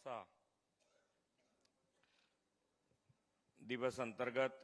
ભાષા દિવસ અંતર્ગત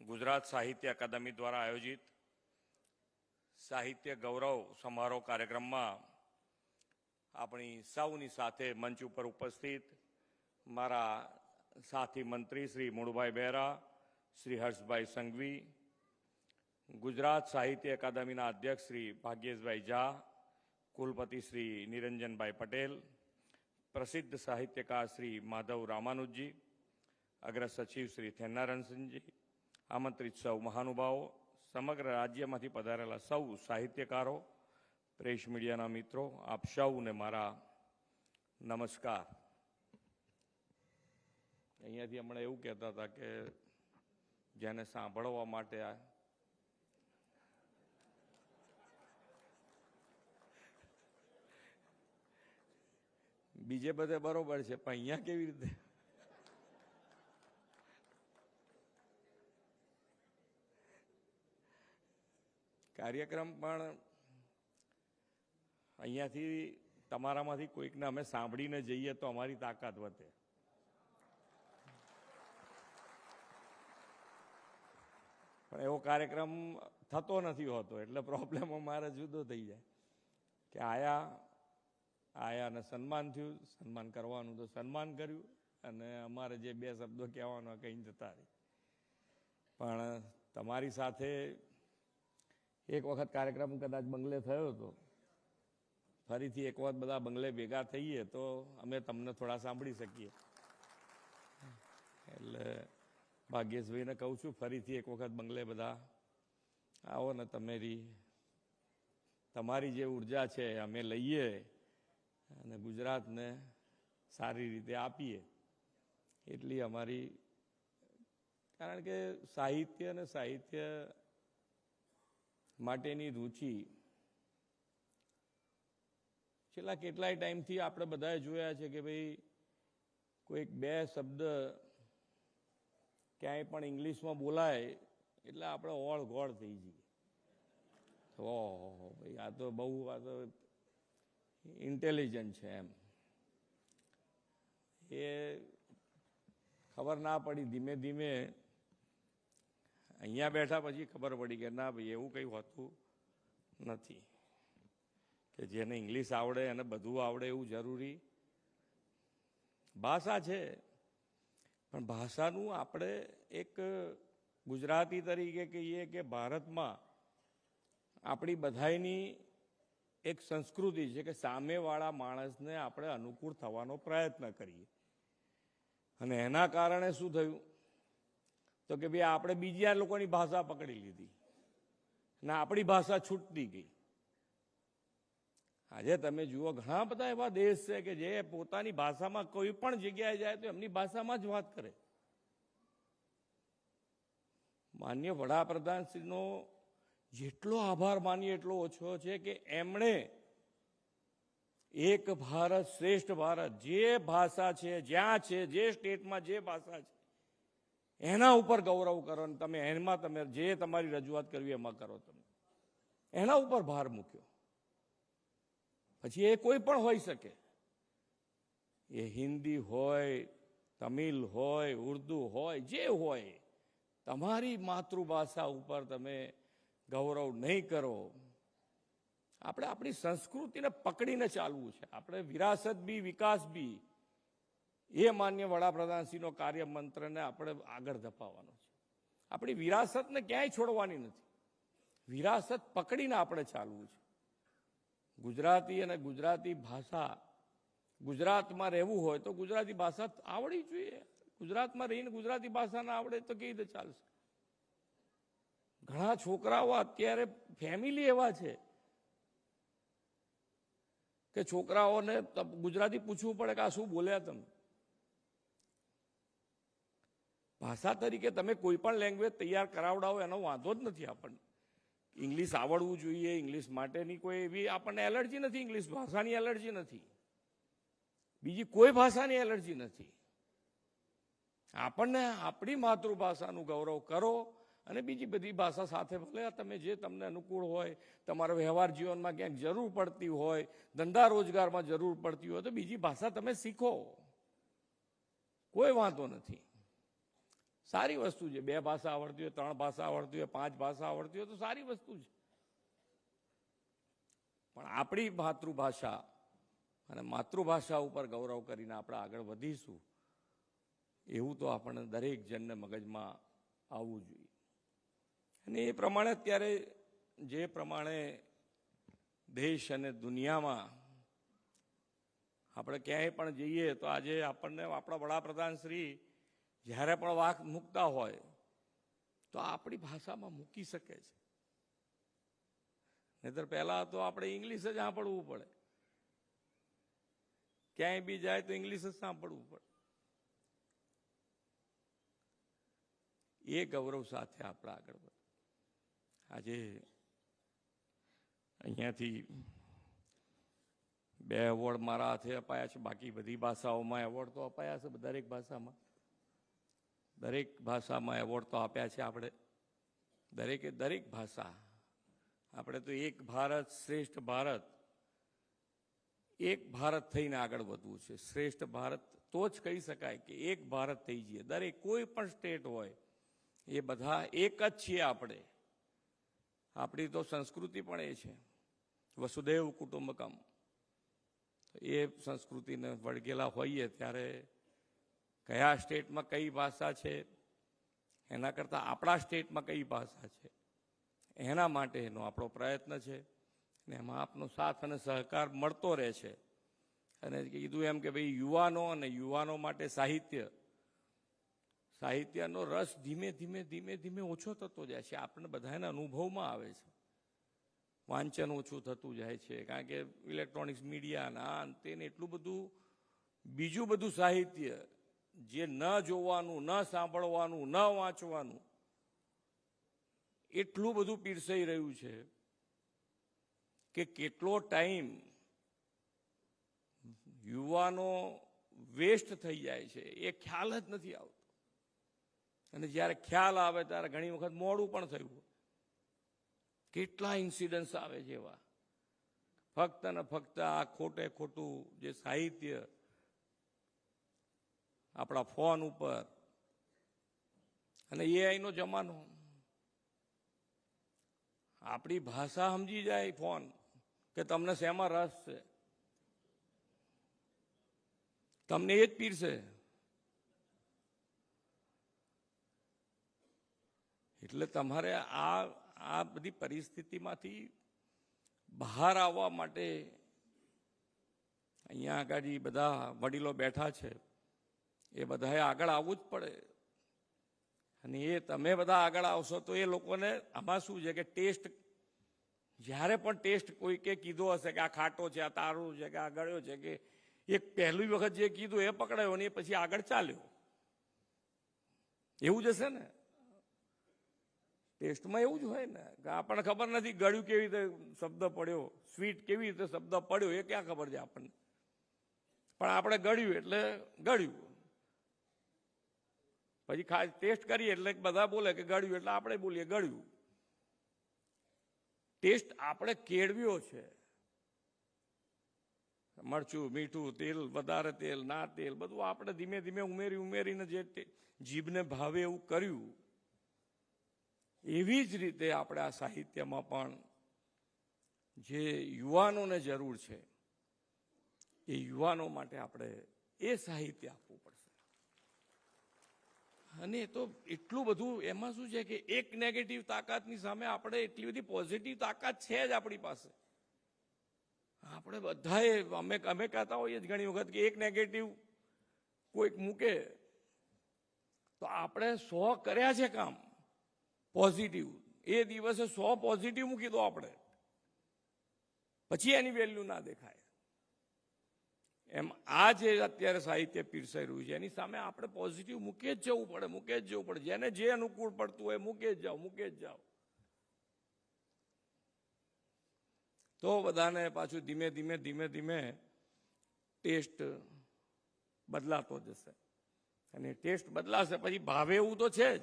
ગુજરાત સાહિત્ય અકાદમી દ્વારા આયોજિત સાહિત્ય ગૌરવ સમારોહ કાર્યક્રમમાં આપણી સૌની સાથે મંચ ઉપર ઉપસ્થિત મારા સાથી મંત્રી શ્રી મૂળભાઈ બહેરા, શ્રી હર્ષભાઈ સંઘવી, ગુજરાત સાહિત્ય અકાદમીના અધ્યક્ષ શ્રી ભાગ્યેશભાઈ ઝા, કુલપતિ શ્રી નિરંજનભાઈ પટેલ પ્રસિદ્ધ સાહિત્યકાર શ્રી માધવ રામાનુજી અગ્ર સચિવ શ્રી થેન્નારણસિંહજી આમંત્રિત સૌ મહાનુભાવો, સમગ્ર રાજ્યમાંથી પધારેલા સૌ સાહિત્યકારો, પ્રેસ મીડિયાના મિત્રો, આપ સૌને મારા નમસ્કાર. અહીંયાથી હમણાં એવું કહેતા હતા કે જેને સાંભળવા માટે આ બીજે બધે બરોબર છે, પણ અહીંયા કેવી રીતે? કાર્યક્રમ પણ અહીંયાથી તમારામાંથી કોઈકને અમે સાંભળીને જઈએ તો અમારી તાકાત વધે. પણ એવો કાર્યક્રમ થતો નથી હોતો, એટલે પ્રોબ્લેમ અમારે જુદો થઈ જાય. કે આયા આયા અને સન્માન થયું. સન્માન કરવાનું તો સન્માન કર્યું અને અમારે જે બે શબ્દો કહેવાનો કહીને જતા રહી. પણ તમારી સાથે એક વખત કાર્યક્રમ કદાચ બંગલે થયો હતો ફરીથી એક વખત બધા બંગલે ભેગા થઈએ તો અમે તમને થોડા સાંભળી શકીએ. એટલે ભાગ્યેશભાઈને કહું છું, ફરીથી એક વખત બંગલે બધા આવો ને તમારી તમારી જે ઊર્જા છે અમે લઈએ. અને ગુજરાતને સારી રીતે આપીએ એટલી અમારી, કારણ કે સાહિત્ય અને સાહિત્ય માટેની રુચિ છેલ્લા કેટલાય ટાઈમથી આપણે બધાએ જોયા છે કે ભાઈ કોઈક બે શબ્દ ક્યાંય પણ ઇંગ્લિશમાં બોલાય એટલે આપણે ઓળ ગોળ થઈ જઈએ. ઓહો, ભાઈ આ તો બહુ, આ તો ઇન્ટેલિજન્ટ છે એમ. એ ખબર ના પડી, ધીમે ધીમે અહીંયા બેઠા પછી ખબર પડી કે ના ભાઈ, એવું કંઈ હોતું નથી. કે જેને ઇંગ્લિશ આવડે અને બધું આવડે એવું જરૂરી. ભાષા છે, પણ ભાષાનું આપણે એક ગુજરાતી તરીકે કહીએ કે ભારતમાં આપણી બધાયની એક સંસ્કૃતિ છે કે સામેવાળા માણસને આપણે અનુકૂળ થવાનો પ્રયત્ન કરીએ. અને એના કારણે શું થયું? તો કે ભાઈ આપણે બીજા લોકોની ભાષા પકડી લીધી. અને આપણી ભાષા છૂટતી ગઈ. આજે તમે જુઓ, ઘણા બધા એવા દેશ છે કે જે પોતાની ભાષામાં કોઈ પણ જગ્યાએ જાય તો એમની ભાષામાં જ વાત કરે. માન્ય વડાપ્રધાનશ્રીનો જેટલો આભાર માનીએ એટલો ઓછો છે કે એમણે એક ભારત શ્રેષ્ઠ ભારત જે ભાષા છે, જ્યાં છે, જે સ્ટેટમાં જે ભાષા છે, એના ઉપર ગૌરવ કરો અને તમે, એમાં તમે જે તમારી રજૂઆત કરવી એમાં કરો તમે. એના ઉપર ભાર મૂક્યો. પછી એ કોઈ પણ હોઈ શકે. એ હિન્દી હોય, તમિલ હોય, ઉર્દુ હોય, જે હોય, તમારી માતૃભાષા ઉપર તમે ગૌરવ નહીં કરો. આપણે આપણી સંસ્કૃતિને પકડીને ચાલવું છે. આપણે વિરાસત બી, વિકાસ બી, એ માન્ય વડાપ્રધાનશ્રીનો કાર્ય મંત્રને આપણે આગળ ધપાવવાનો છે. આપણી વિરાસતને ક્યાંય છોડવાની નથી. વિરાસત પકડીને આપણે ચાલવું છે. ગુજરાતી અને ગુજરાતી ભાષા ગુજરાતમાં રહેવું હોય તો ગુજરાતી ભાષા આવડવી જોઈએ. ગુજરાતમાં રહીને ગુજરાતી ભાષા ના આવડે તો કેવી રીતે ચાલશે? ઘણા છોકરાઓ અત્યારે ફેમિલી એવા છે કે છોકરાઓને ગુજરાતી પૂછવું પડે કે આ શું બોલ્યા તમે? ભાષા તરીકે તમે કોઈ પણ લેંગ્વેજ તૈયાર કરાવડાવો એનો વાંધો જ નથી આપણને. ઇંગ્લિશ આવડવું જોઈએ ઇંગ્લિશ માટેની કોઈ એવી આપણને એલર્જી નથી ઇંગ્લિશ ભાષાની એલર્જી નથી. બીજી કોઈ ભાષાની એલર્જી નથી. આપણને આપણી માતૃભાષાનું ગૌરવ કરો અને બીજી બધી ભાષા સાથે ભલે તમે જે તમને અનુકૂળ હોય, તમારા વ્યવહાર જીવનમાં ક્યાંક જરૂર પડતી હોય, ધંધા રોજગારમાં જરૂર પડતી હોય, તો બીજી ભાષા તમે શીખો. કોઈ વાંધો નથી. સારી વસ્તુ છે. બે ભાષા આવડતી હોય, ત્રણ ભાષા આવડતી હોય, પાંચ ભાષા આવડતી હોય, તો સારી વસ્તુ છે. પણ આપણી માતૃભાષા અને માતૃભાષા ઉપર ગૌરવ કરીને આપણે આગળ વધીશું. એવું તો આપણને દરેક જણને મગજમાં આવવું જોઈએ. અને એ પ્રમાણે અત્યારે જે પ્રમાણે દેશ અને દુનિયામાં આપણે ક્યાંય પણ જઈએ તો આજે આપણને આપણા વડાપ્રધાન શ્રી જ્યારે પણ વાક મૂકતા હોય તો આપણી ભાષામાં મૂકી શકે છે. નહીતર પહેલા તો આપણે ઇંગ્લિશ જ સાંભળવું પડે. ક્યાંય બી જાય તો ઇંગ્લિશ જ સાંભળવું પડે. એ ગૌરવ સાથે આપણે આગળ આજે અહીંયાથી બે એવોર્ડ મારા હાથે અપાયા છે. બાકી બધી ભાષાઓમાં એવોર્ડ તો અપાયા છે દરેક ભાષામાં. દરેક ભાષામાં એવોર્ડ તો આપ્યા છે આપણે. દરેકે દરેક ભાષા. આપણે તો એક ભારત શ્રેષ્ઠ ભારત. એક ભારત થઈને આગળ વધવું છે. શ્રેષ્ઠ ભારત તો જ કહી શકાય કે એક ભારત થઈ જઈએ. દરેક કોઈ પણ સ્ટેટ હોય, એ બધા એક જ છીએ આપણે. આપણી તો સંસ્કૃતિ પણ એ છે. વસુદેવ કુટુંબકમ. એ સંસ્કૃતિને વળગેલા હોઈએ ત્યારે કયા સ્ટેટમાં કઈ ભાષા છે, એના કરતાં આપણા સ્ટેટમાં કઈ ભાષા છે, એના માટેનો આપણો પ્રયત્ન છે. ને એમાં આપનો સાથ અને સહકાર મળતો રહે છે. અને કીધું એમ કે ભાઈ યુવાનો અને યુવાનો માટે સાહિત્ય સાહિત્યનો રસ ધીમે ધીમે ધીમે ધીમે ઓછો થતો જાય છે. આપણને બધાના અનુભવમાં આવે છે. વાંચન ઓછું થતું જાય છે. કારણ કે ઇલેક્ટ્રોનિક્સ મીડિયાના તેને એટલું બધું, બીજું બધું સાહિત્ય જે ન જોવાનું, ન સાંભળવાનું, ન વાંચવાનું, એટલું બધું પીરસાઈ રહ્યું છે કે કેટલો ટાઈમ યુવાનો વેસ્ટ થઈ જાય છે. એ ખ્યાલ જ નથી આવતો. અને જ્યારે ખ્યાલ આવે ત્યારે ઘણી વખત મોડું પણ થયું કેટલા ઇન્સિડન્ટ્સ આવે છે એવા. ફક્ત ને ફક્ત આ ખોટે ખોટું જે સાહિત્ય આપણા ફોન ઉપર અને એઆઈનો જમાનો. આપણી ભાષા સમજી જાય ફોન કે તમને શેમાં રસ છે? તમને એ જ પીરશે એટલે તમારે આ આ બધી પરિસ્થિતિમાંથી બહાર આવવા માટે અહીંયા આગળ બધા વડીલો બેઠા છે, એ બધાએ આગળ આવવું જ પડે. અને એ તમે બધા આગળ આવશો તો એ લોકોને આમાં શું છે કે ટેસ્ટ, જ્યારે પણ ટેસ્ટ કોઈ કે કીધો હશે કે આ ખાટો છે, આ તારું છે, કે આ ગળ્યો છે, કે એક પહેલી વખત જે કીધું એ પકડાયો ને એ પછી આગળ ચાલ્યો. એવું જ હશે ને? ટેસ્ટમાં એવું જ હોય ને, કે આપણને ખબર નથી ગળ્યું કેવી રીતે શબ્દ પડ્યો, સ્વીટ કેવી રીતે શબ્દ પડ્યો, એ ક્યાં ખબર છે આપણને? પણ આપણે ગળ્યું એટલે ગળ્યું. પછી ખાસ ટેસ્ટ કરીએ એટલે બધા બોલે કે ગળ્યું એટલે આપણે બોલીએ ગળ્યું. ટેસ્ટ આપણે કેળવ્યો છે. મરચું, મીઠું, તેલ, વધારે તેલ, ના તેલ, બધું આપણે ધીમે ધીમે ઉમેરી ઉમેરીને જે જીભને ભાવે એવું કર્યું એવી જ રીતે આપણે આ સાહિત્યમાં પણ જે યુવાનોને જરૂર છે, એ યુવાનો માટે આપણે એ સાહિત્ય આપવું પડશે. અને એ તો એટલું બધું એમાં શું છે કે એક નેગેટિવ તાકાતની સામે આપણે એટલી બધી પોઝિટિવ તાકાત છે જ આપણી પાસે. આપણે બધાએ, અમે અમે કહેતા હોઈએ જ ઘણી વખત કે એક નેગેટિવ કોઈક મૂકે, તો આપણે સો કર્યા છે કામ. પોઝિટિવ. એ દિવસે સો પોઝિટિવ મૂકી દો આપણે. પછી એની વેલ્યુ ના દેખાય. એમ આ જે અત્યારે સાહિત્ય પીરસાઈ રહ્યું છે, એની સામે આપણે પોઝિટિવ મૂકે જ જવું પડે, મૂકે જ જવું પડે. જેને જે અનુકૂળ પડતું હોય મૂકે જ જાઓ, મૂકે જ જાઓ. તો બધાને પાછું ધીમે ધીમે ધીમે ધીમે ટેસ્ટ બદલાતો જશે. અને ટેસ્ટ બદલાશે, પછી ભાવે એવું તો છે જ.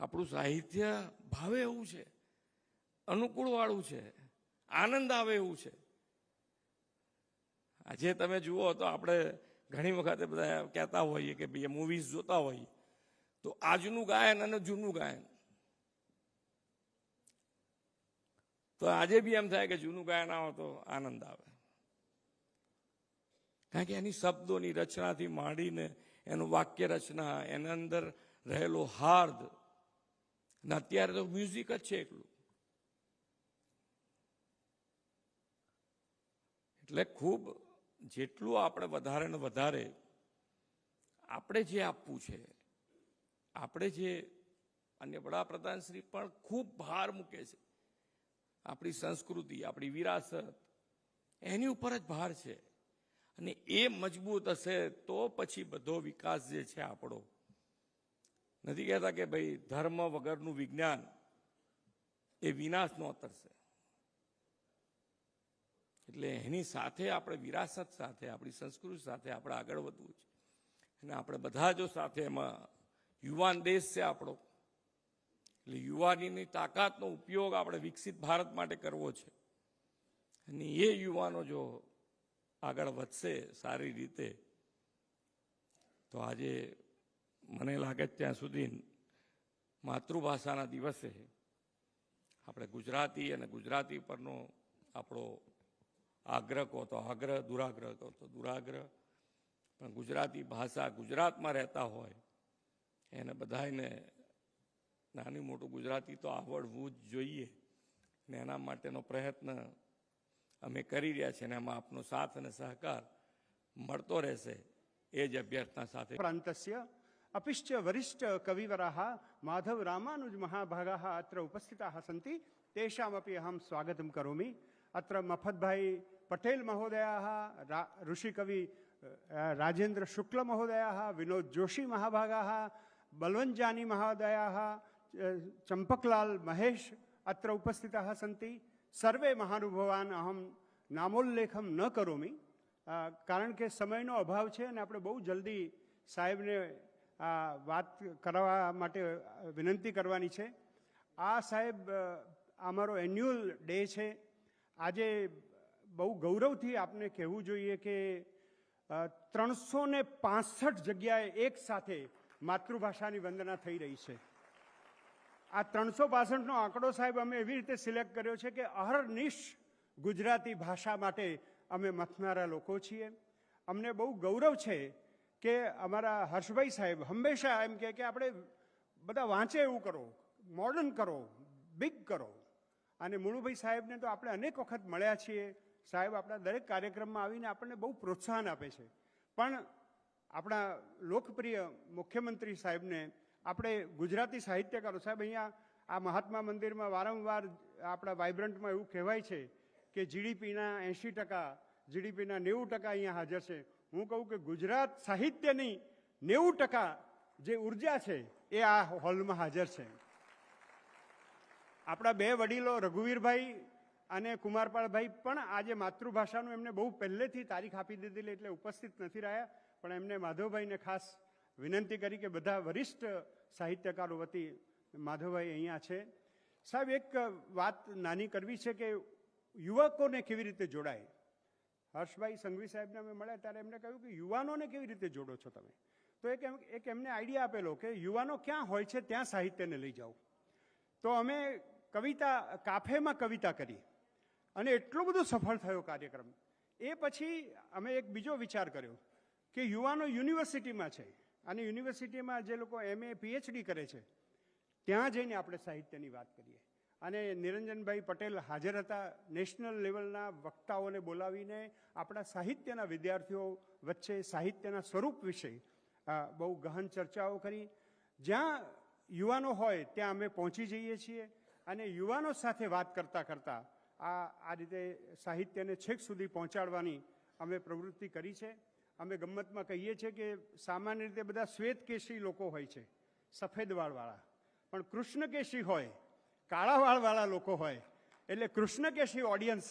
આપણું સાહિત્ય ભાવે એવું છે અનુકૂળ વાળું છે, આનંદ આવે એવું છે. આજે તમે જુઓ તો આપણે ઘણી વખતે બધા કહેતા હોઈએ કે ભાઈ મૂવીઝ જોતા હોઈએ. તો આજનું ગાયન અને જૂનું ગાયન. તો આજે બી એમ થાય કે જૂનું ગાયન આવો તો આનંદ આવે. કારણ કે એની શબ્દોની રચનાથી માંડીને એનું વાક્ય રચના એના અંદર રહેલો હાર્દ અને અત્યારે તો મ્યુઝિક જ છે એકલું. એટલે ખૂબ જેટલું આપણે વધારે ને વધારે આપણે જે આપવું છે, આપણે જે અને વડાપ્રધાન શ્રી પણ ખૂબ ભાર મૂકે છે. આપણી સંસ્કૃતિ, આપણી વિરાસત, એની ઉપર જ ભાર છે. અને એ મજબૂત હશે તો પછી બધો વિકાસ જે છે આપણો નથી કહેતા કે ભાઈ ધર્મ વગરનું વિજ્ઞાન એ વિનાશ અતરશે એટલે એની સાથે આપણે વિરાસત સાથે, આપણી સંસ્કૃતિ સાથે આપણે આગળ વધવું છે. અને આપણે બધા જો સાથે એમાં યુવાન દેશ છે આપણો, એટલે યુવાનીની તાકાતનો ઉપયોગ આપણે વિકસિત ભારત માટે કરવો છે. અને એ યુવાનો જો આગળ વધશે સારી રીતે, તો આજે મને લાગે ત્યાં સુધી માતૃભાષાના દિવસે આપણે ગુજરાતી અને ગુજરાતી પરનો આપણો આગ્રહ કહો તો આગ્રહ, દુરાગ્રહ કહો તો દુરાગ્રહ. પણ ગુજરાતી ભાષા ગુજરાતમાં રહેતા હોય, એને બધાને નાની મોટું ગુજરાતી તો આવડવું જ જોઈએ. ને એના માટેનો પ્રયત્ન અમે કરી રહ્યા છીએ અને એમાં આપનો સાથ અને સહકાર મળતો રહેશે એ જ અભ્યર્થના સાથે. પ્રાંતસ્ય અપિશ્ચ વરિષ્ઠ કવિવરાહ માધવ રામાનુજ મહાભાગાહ અત્ર ઉપસ્થિતાહ સન્તિ તેષામપી અહમ સ્વાગતમ કરોમી અત્ર મફતભાઈ પટેલ મહોદયાહ ઋષિકવિ રાજેન્દ્ર શુક્લ મહોદયાહ વિનોદ જોશી મહાભાગાહ બલવંજાની મહોદયાહ ચંપકલાલ મહેશ અત્ર ઉપસ્થિતાહ સન્તિ સર્વે મહાનુભવાન અહમ નામોલ્લેખમ ન કરોમી કારણ કે સમયનો અભાવ છે અને આપણે બહુ જલ્દી સાહેબને આ વાત કરવા માટે વિનંતી કરવાની છે. આ સાહેબ અમારો એન્યુઅલ ડે છે. આજે બહુ ગૌરવથી આપને કહેવું જોઈએ કે ત્રણસો ને પાસઠ જગ્યાએ એક સાથે માતૃભાષાની વંદના થઈ રહી છે. આ ત્રણસો પાસઠનો આંકડો સાહેબ અમે એવી રીતે સિલેક્ટ કર્યો છે કે અહરનિશ ગુજરાતી ભાષા માટે અમે મથનારા લોકો છીએ. અમને બહુ ગૌરવ છે કે અમારા હર્ષભાઈ સાહેબ હંમેશા એમ કહે કે આપણે બધા વાંચે એવું કરો મોડર્ન કરો બિગ કરો. અને મુળુભાઈ સાહેબને તો આપણે અનેક વખત મળ્યા છીએ. સાહેબ આપણા દરેક કાર્યક્રમમાં આવીને આપણને બહુ પ્રોત્સાહન આપે છે. પણ આપણા લોકપ્રિય મુખ્યમંત્રી સાહેબને આપણે ગુજરાતી સાહિત્યકારો, સાહેબ અહીંયા આ મહાત્મા મંદિરમાં વારંવાર આપણા વાઇબ્રન્ટમાં એવું કહેવાય છે કે જીડીપીના એંશી ટકા જીડીપીના નેવું ટકા અહીંયા હાજર છે. હું કહું કે ગુજરાત સાહિત્યની નેવું ટકા જે ઊર્જા છે એ આ હોલમાં હાજર છે. આપણા બે વડીલો રઘુવીરભાઈ અને કુમારપાળભાઈ પણ આજે માતૃભાષાનું એમને બહુ પહેલેથી તારીખ આપી દીધેલી એટલે ઉપસ્થિત નથી રહ્યા, પણ એમને માધવભાઈને ખાસ વિનંતી કરી કે બધા વરિષ્ઠ સાહિત્યકારો વતી માધવભાઈ અહીંયા છે. સાહેબ, એક વાત નાની કરવી છે કે યુવકોને કેવી રીતે જોડાય? હર્ષભાઈ સંઘવી સાહેબને અમે મળ્યા ત્યારે એમને કહ્યું કે યુવાનોને કેવી રીતે જોડો છો તમે? તો એક એક એમને આઈડિયા આપેલો કે યુવાનો ક્યાં હોય છે ત્યાં સાહિત્યને લઈ જાઓ. તો અમે કવિતા, કાફેમાં કવિતા કરી અને એટલો બધો સફળ થયો કાર્યક્રમ. એ પછી અમે એક બીજો વિચાર કર્યો કે યુવાનો યુનિવર્સિટીમાં છે અને યુનિવર્સિટીમાં જે લોકો એમએ, પીએચડી કરે છે, ત્યાં જઈને આપણે સાહિત્યની વાત કરીએ. અને નિરંજનભાઈ પટેલ હાજર હતા નેશનલ લેવલના વક્તાઓને બોલાવીને આપણા સાહિત્યના વિદ્યાર્થીઓ વચ્ચે સાહિત્યના સ્વરૂપ વિશે બહુ ગહન ચર્ચાઓ કરી. જ્યાં યુવાનો હોય ત્યાં અમે પહોંચી જઈએ છીએ અને યુવાનો સાથે વાત કરતાં કરતાં આ આ રીતે સાહિત્યને છેક સુધી પહોંચાડવાની અમે પ્રવૃત્તિ કરી છે. અમે ગમ્મતમાં કહીએ છીએ કે સામાન્ય રીતે બધા શ્વેતકેશી લોકો હોય છે, સફેદ વાળવાળા. પણ કૃષ્ણકેશી હોય કાળા વાળવાળા લોકો હોય, એટલે કૃષ્ણકેશી ઓડિયન્સ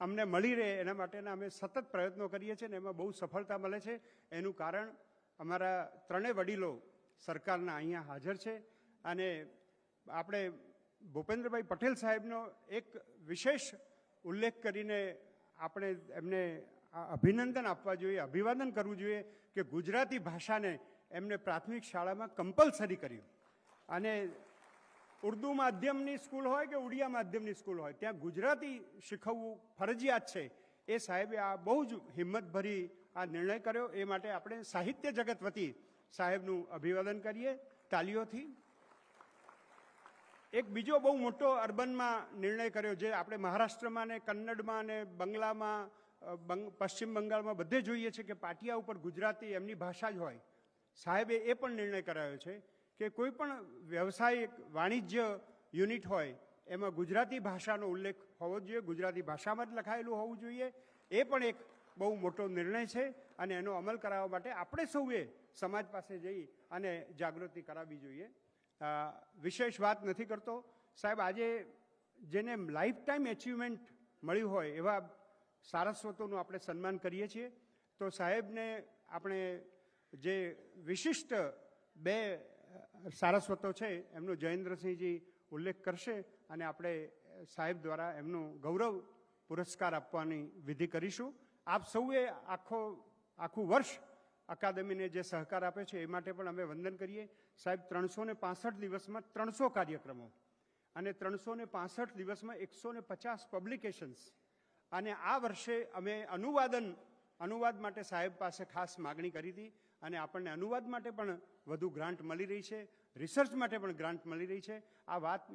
અમને મળી રહે, એના માટેના અમે સતત પ્રયત્નો કરીએ છીએ ને એમાં બહુ સફળતા મળે છે. એનું કારણ અમારા ત્રણેય વડીલો સરકારના અહીંયા હાજર છે અને આપણે ભૂપેન્દ્રભાઈ પટેલ સાહેબનો એક વિશેષ ઉલ્લેખ કરીને આપણે એમને અભિનંદન આપવા જોઈએ, અભિવાદન કરવું જોઈએ કે ગુજરાતી ભાષાને એમને પ્રાથમિક શાળામાં કમ્પલસરી કર્યું. અને ઉર્દુ માધ્યમની સ્કૂલ હોય કે ઉડિયા માધ્યમની સ્કૂલ હોય, ત્યાં ગુજરાતી શીખવવું ફરજિયાત છે. એ સાહેબે આ બહુ જ હિંમતભરી આ નિર્ણય કર્યો. એ માટે આપણે સાહિત્ય જગત વતી સાહેબનું અભિવાદન કરીએ તાલીઓથી. એક બીજો બહુ મોટો અર્બનમાં નિર્ણય કર્યો જે આપણે મહારાષ્ટ્રમાં ને કન્નડમાં ને બંગલામાં બંગ- પશ્ચિમ બંગાળમાં બધે જોઈએ છે કે પાટિયા ઉપર ગુજરાતી એમની ભાષા જ હોય. સાહેબે એ પણ નિર્ણય કરાયો છે. કે કોઈ પણ વ્યવસાયિક વાણિજ્ય યુનિટ હોય, એમાં ગુજરાતી ભાષાનો ઉલ્લેખ હોવો જોઈએ. ગુજરાતી ભાષામાં જ લખાયેલું હોવું જોઈએ. એ પણ એક બહુ મોટો નિર્ણય છે અને એનો અમલ કરાવવા માટે આપણે સૌએ સમાજ પાસે જઈ અને જાગૃતિ કરાવવી જોઈએ. વિશેષ વાત નથી કરતો. સાહેબ, આજે જેને લાઈફ ટાઈમ એચિવમેન્ટ મળ્યું હોય એવા સારસ્વતોનું આપણે સન્માન કરીએ છીએ. તો સાહેબને આપણે જે વિશિષ્ટ બે સારસ્વતો છે, એમનો જયેન્દ્રસિંહજી ઉલ્લેખ કરશે અને આપણે સાહેબ દ્વારા એમનું ગૌરવ પુરસ્કાર આપવાની વિધિ કરીશું. આપ સૌએ આખો, આખું વર્ષ અકાદમીને જે સહકાર આપે છે, એ માટે પણ અમે વંદન કરીએ. સાહેબ ત્રણસો ને પાસઠ દિવસમાં ત્રણસો કાર્યક્રમો અને ત્રણસો ને પાસઠ દિવસમાં એકસો ને પચાસ પબ્લિકેશન્સ અને આ વર્ષે અમે અનુવાદન, અનુવાદ માટે સાહેબ પાસે ખાસ માગણી કરી હતી. અને આપણને અનુવાદ માટે પણ વધુ ગ્રાન્ટ મળી રહી છે, રિસર્ચ માટે પણ ગ્રાન્ટ મળી રહી છે. આ વાત